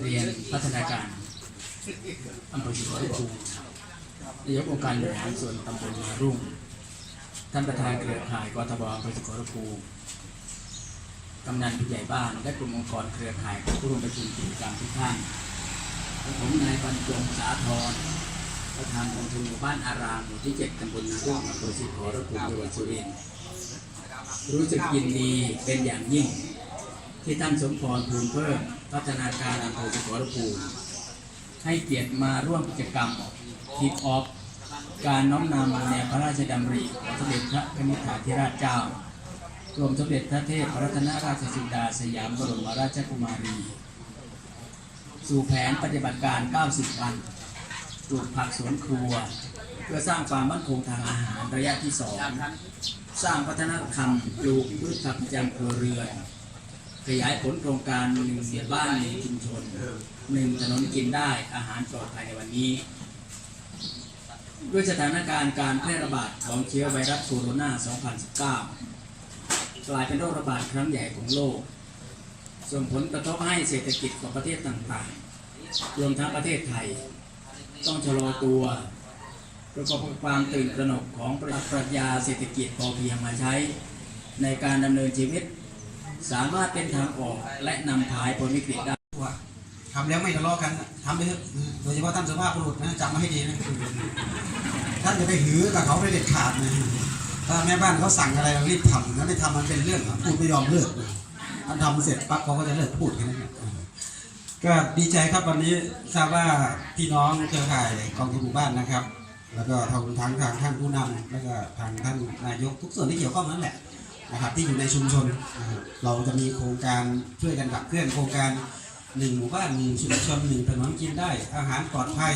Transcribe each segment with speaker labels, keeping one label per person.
Speaker 1: เรียนพัฒนาการอำเภอสุวรรณภูมินายกองค์การบริหารส่วนตำบลมารุ่ง ท่านประธานเครือข่ายกทบอำเภอสุวรรณภูมิกำนันผู้ใหญ่บ้าน และกลุ่มองค์กรเครือข่ายผู้ร่วมประชุมกิจกรรมทุกท่านผมนายบรรจงสาธรประธานกองทุนหมู่บ้านอารามหมู่ที่เจ็ดตำบลนารุ่งอำเภอสุวรรณภูมิจังหวัดสุรินทร์รู้สึกยินดีเป็นอย่างยิ่ง ที่ท่านสมพรภูมิเพิ่มพัฒนาการอำเภอสุวรภูมิให้เกียรติมาร่วมกิจกรรมคิกออฟการน้อมนำแนวพระราชดำริของสมเด็จพระนิธิธิราชเจ้ากรมสมเด็จพระเทพรัตนราชสุดาสยามบรมราชกุมารี สู่แผนปฏิบัติการ 90 วันปลูกผักสวนครัว เพื่อสร้างความมั่นคงทางอาหารระยะที่ 2 สร้างพัฒนธรรมปลูกพืชผักประจำครัวเรือน ขยายผลโครงการหนึ่งหมู่บ้านหนึ่งชุมชนหนึ่งถนนกินได้อาหารปลอดภัยในวันนี้ ด้วยสถานการณ์การแพร่ระบาดของเชื้อไวรัสโคโรนา 2019 กลายเป็นโรคระบาดครั้งใหญ่ของโลก ส่งผลกระทบให้เศรษฐกิจของประเทศต่างๆ รวมทั้งประเทศไทย ต้องชะลอตัวประกอบกับความตื่นตระหนกของปรัชญาเศรษฐกิจพอเพียงมาใช้ในการดำเนินชีวิต สามารถเป็นทางออกและนำพายพ้นวิกฤตได้
Speaker 2: ทำแล้วไม่ทะเลาะกันทำไปเถอะโดยเฉพาะท่านสุภาพบุรุษนะจำมาให้ดีนะท่านจะไปหือกับเขาไม่เด็ดขาดนะถ้าแม่บ้านเขาสั่งอะไรเรารีบทำถ้าไม่ทำมันเป็นเรื่องพูดไม่ยอมเลิกนะถ้าทำเสร็จปั๊บเขาก็จะเลิกพูดแค่นั้นก็ดีใจครับวันนี้ทราบว่าพี่น้องเครือข่ายกองทุนหมู่บ้านนะครับ แล้วก็ทางทางทางท่านผู้นำแล้วก็ทางท่านนายกทุกส่วนที่เกี่ยวข้องนั่นแหละ นะครับที่อยู่ในชุมชน เราจะมีโครงการช่วยกันขับเคลื่อนโครงการหนึ่งหมู่บ้านหนึ่งชุมชนหนึ่งถนนกินได้ อาหารปลอดภัย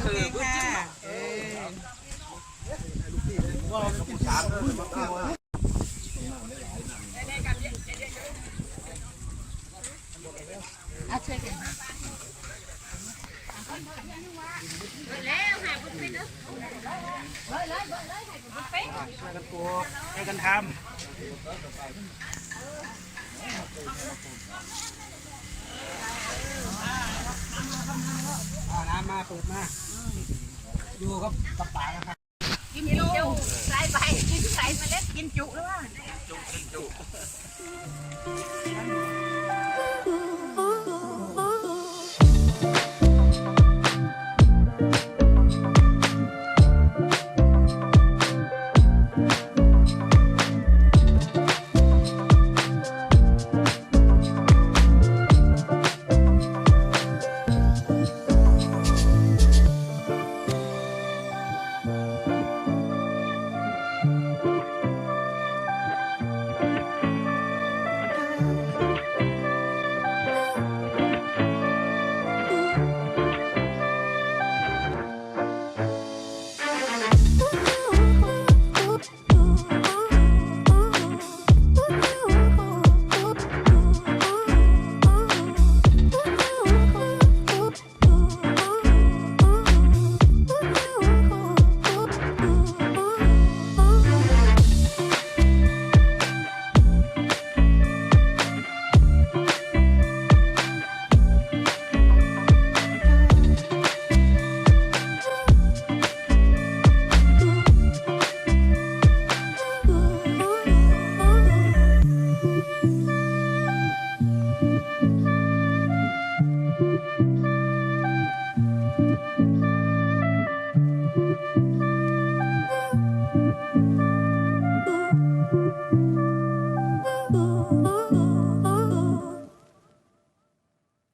Speaker 3: โอเค ค่ะเออเอาช่วยกัน
Speaker 4: ให้กันท
Speaker 2: อาน้ำมาเปิดมาดูครับกับป่านะครับ
Speaker 3: กินจุใส่ไปกินใส่เมล็ดกินจุหรือว่า